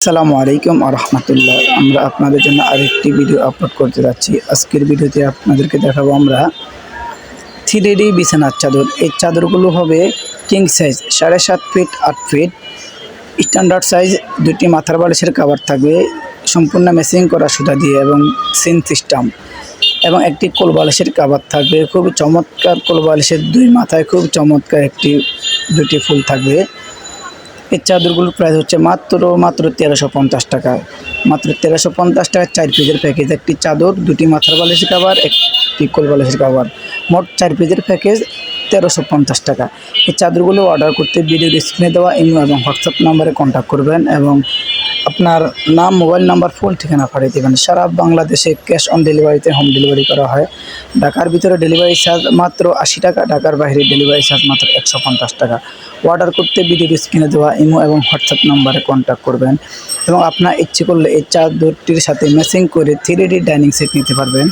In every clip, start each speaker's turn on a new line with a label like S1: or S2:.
S1: আসসালামু আলাইকুম রহমতুল্লাহ। আমরা আপনাদের জন্য আরেকটি ভিডিও আপলোড করতে যাচ্ছি। আজকের ভিডিওতে আপনাদেরকে দেখাবো আমরা থ্রি ডি বিছানার চাদর। এই চাদরগুলো হবে কিং সাইজ সাড়ে সাত ফিট আট ফিট স্ট্যান্ডার্ড সাইজ দুটি মাথার বালিশের কাভার থাকবে। সম্পূর্ণ মেসিং করা সুতা দিয়ে এবং সিন সিস্টেম এবং একটি কোল বালিশের কাভার থাকবে। খুব চমৎকার কোল বালিশের দুই মাথায় খুব চমৎকার একটি, দুটি ফুল থাকবে। এই চাদরগুলোর প্রাইস হচ্ছে মাত্র মাত্র তেরোশো পঞ্চাশ টাকা। মাত্র তেরোশো পঞ্চাশ টাকার চার পিজের প্যাকেজ একটি চাদর, দুটি মাথার বালিশের কাভার একটি কোল বালিশের কাভার মোট চার পিজের প্যাকেজ তেরোশো পঞ্চাশ টাকা। এই চাদরগুলো অর্ডার করতে ভিডিও স্ক্রিনে দেওয়া ইমেল এবং হোয়াটসঅ্যাপ নম্বরে কন্ট্যাক্ট করবেন এবং আপনার নাম, মোবাইল নাম্বার ফুল ঠিকানা পাঠিয়ে দেবেন। সারা বাংলাদেশে ক্যাশ অন ডেলিভারিতে হোম ডেলিভারি করা হয়। ঢাকার ভিতরে ডেলিভারি চার্জ মাত্র আশি টাকা, ঢাকার বাইরে ডেলিভারি চার্জ মাত্র একশো পঞ্চাশ টাকা। অর্ডার করতে ভিডিও স্ক্রিনে দেওয়া ইমো এবং হোয়াটসঅ্যাপ নাম্বারে কন্ট্যাক্ট করবেন এবং আপনার ইচ্ছে করলে এই চাদরটির সাথে ম্যাচিং করে থ্রি ডি ডাইনিং সেট নিতে পারবেন।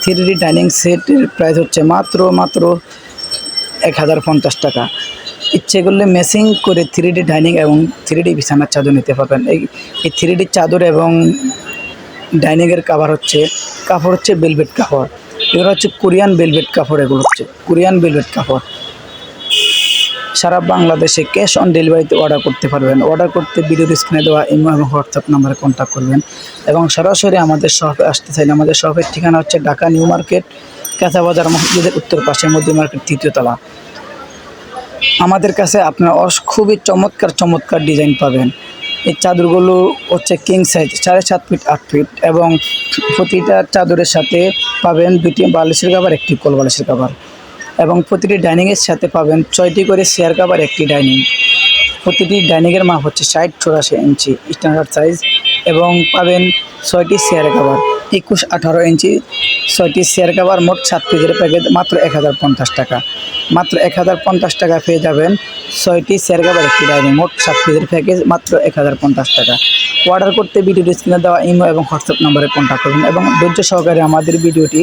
S1: থ্রি ডি ডাইনিং সেটের প্রাইস হচ্ছে মাত্র মাত্র এক হাজার পঞ্চাশ টাকা। ইচ্ছে করলে মেসিং করে থ্রি ডি ডাইনিং এবং থ্রি ডি বিছানার চাদর নিতে পারবেন। এই এই থ্রি ডি চাদর এবং ডাইনিংয়ের কাভার হচ্ছে কাপড় হচ্ছে বেলভেট কাপড় এগুলো হচ্ছে কোরিয়ান বেলভেট কাপড় এগুলো হচ্ছে কোরিয়ান বেলভেট কাপড় সারা বাংলাদেশে ক্যাশ অন ডেলিভারিতে অর্ডার করতে পারবেন। অর্ডার করতে ভিডিওর স্ক্রিনে দেওয়া ইমো এবং হোয়াটসঅ্যাপ নাম্বারে কন্ট্যাক্ট করবেন। এবং সরাসরি আমাদের শপে আসতে চাইলে আমাদের শপের ঠিকানা হচ্ছে ঢাকা নিউ মার্কেট, কাঁচা বাজার মসজিদের উত্তর পাশে মধ্যে মার্কেট তৃতীয় তলা। আমাদের কাছে আপনার খুবই চমৎকার চমৎকার ডিজাইন পাবেন। এই চাদরগুলো হচ্ছে কিং সাইজ সাড়ে সাত ফিট আট ফিট এবং প্রতিটা চাদরের সাথে পাবেন দুটি বালিশের কাভার একটি কোল বালিশের কাভার এবং প্রতিটি ডাইনিংয়ের সাথে পাবেন ছয়টি করে চেয়ার কাভার একটি ডাইনিং প্রতিটি ডাইনিংয়ের মাপ হচ্ছে ষাট চৌরাশি ইঞ্চি স্ট্যান্ডার্ড সাইজ এবং পাবেন ছয়টি চেয়ার কাভার একুশ আঠারো ইঞ্চি, ছয়টি চেয়ার কাভার মোট সাত পিসের প্যাকেজ মাত্র এক হাজার পঞ্চাশ টাকা। মাত্র এক হাজার পঞ্চাশ টাকা পেয়ে যাবেন ছয়টি চেয়ার কাভার একটি ডাইনিং, মোট সাত পিসের প্যাকেজ মাত্র এক হাজার পঞ্চাশ টাকা। অর্ডার করতে ভিডিও স্ক্রিনে দেওয়া ইমো এবং হোয়াটসঅ্যাপ নম্বরে কন্ট্যাক্ট করবেন এবং ধৈর্য সহকারে আমাদের ভিডিওটি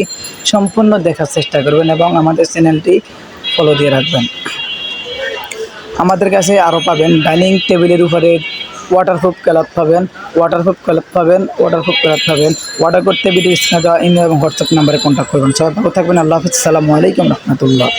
S1: সম্পূর্ণ দেখার চেষ্টা করবেন এবং আমাদের চ্যানেলটি ফলো দিয়ে রাখবেন। আমাদের কাছে আরও পাবেন ডাইনিং টেবিলের উপরে ওয়াটারপ্রুফ ক্যালাপ পাবেন ওয়াটারপ্রুফ ক্যালাপ পাবেন ওয়াটারপ্রুফ ক্যালাপ পাবেন। অর্ডার করতে ভিডিও স্ক্রিনে দেওয়া ইমেল এবং হোয়াটসঅ্যাপ নাম্বারে কন্ট্যাক্ট করবেন। সবাই ভালো থাকবেন, আল্লাহ হাফিজ সালামু আলাইকুম রহমতুল্লাহ।